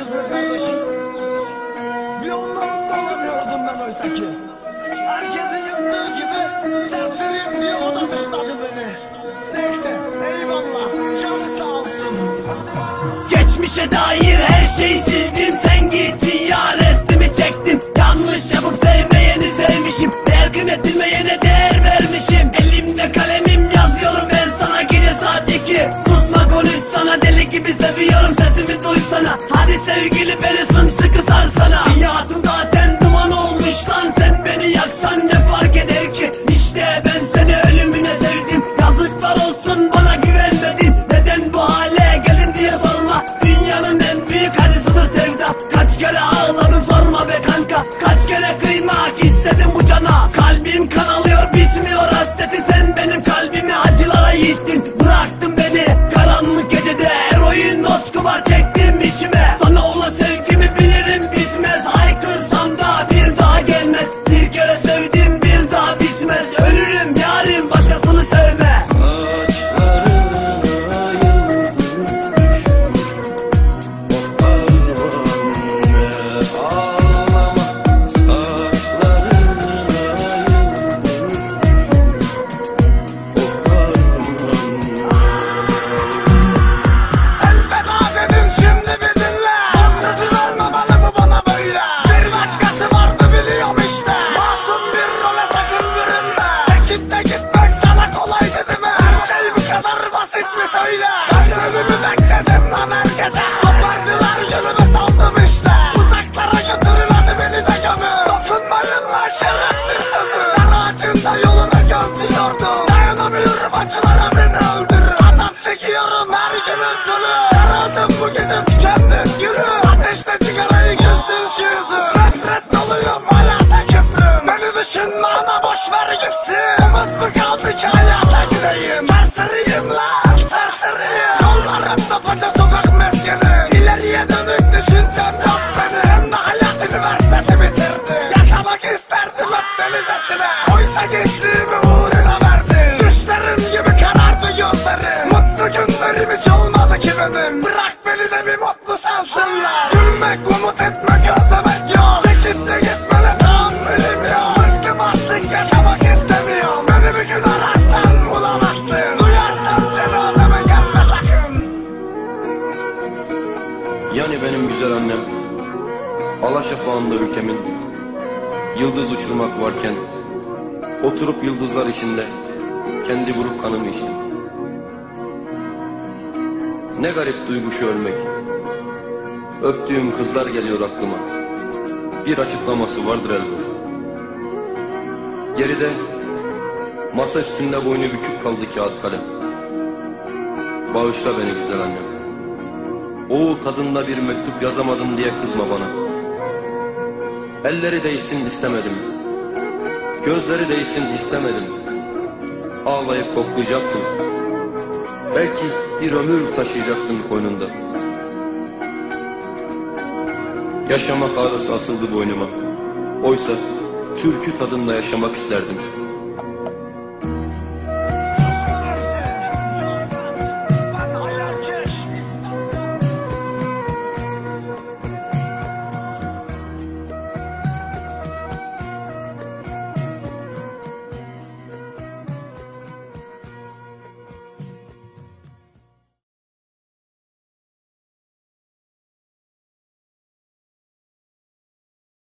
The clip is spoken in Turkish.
be kardeşim. Bir ondan da ben oysa ki. Herkesin yaptığı gibi serseriyim diye o dışladı beni. Neyse eyvallah canı sağ olsun. Geçmişe dair sevgili beni sımsıkı sarsana. Hayatım zaten duman olmuş lan. Sen beni yaksan ne fark eder ki? İşte ben seni ölümüne sevdim. Yazıklar olsun bana güvenmedin. Neden bu hale gelin diye sorma. Dünyanın en büyük acısıdır sevda. Kaç kere ağladım sorma be kanka. Kaç kere kıymak istedim bu cana. Kalbim kan alıyor bitmiyor hasreti. Sen benim kalbimi acılara yittin. Bıraktın gitsin. Umut mu kaldı ki hayata gideyim. Güzel annem. Alaşafağında ülkemin. Yıldız uçurmak varken Oturup yıldızlar içinde Kendi buruk kanımı içtim. Ne garip duygu şu ölmek. Öptüğüm kızlar geliyor aklıma. Bir açıklaması vardır elbet Geride Masa üstünde boynu bükük kaldı kağıt kalem. Bağışla beni güzel annem Oğul tadında bir mektup yazamadım diye kızma bana. Elleri değsin istemedim. Gözleri değsin istemedim. Ağlayıp koklayacaktım. Belki bir ömür taşıyacaktım koynunda. Yaşamak ağrısı asıldı boynuma. Oysa türkü tadında yaşamak isterdim.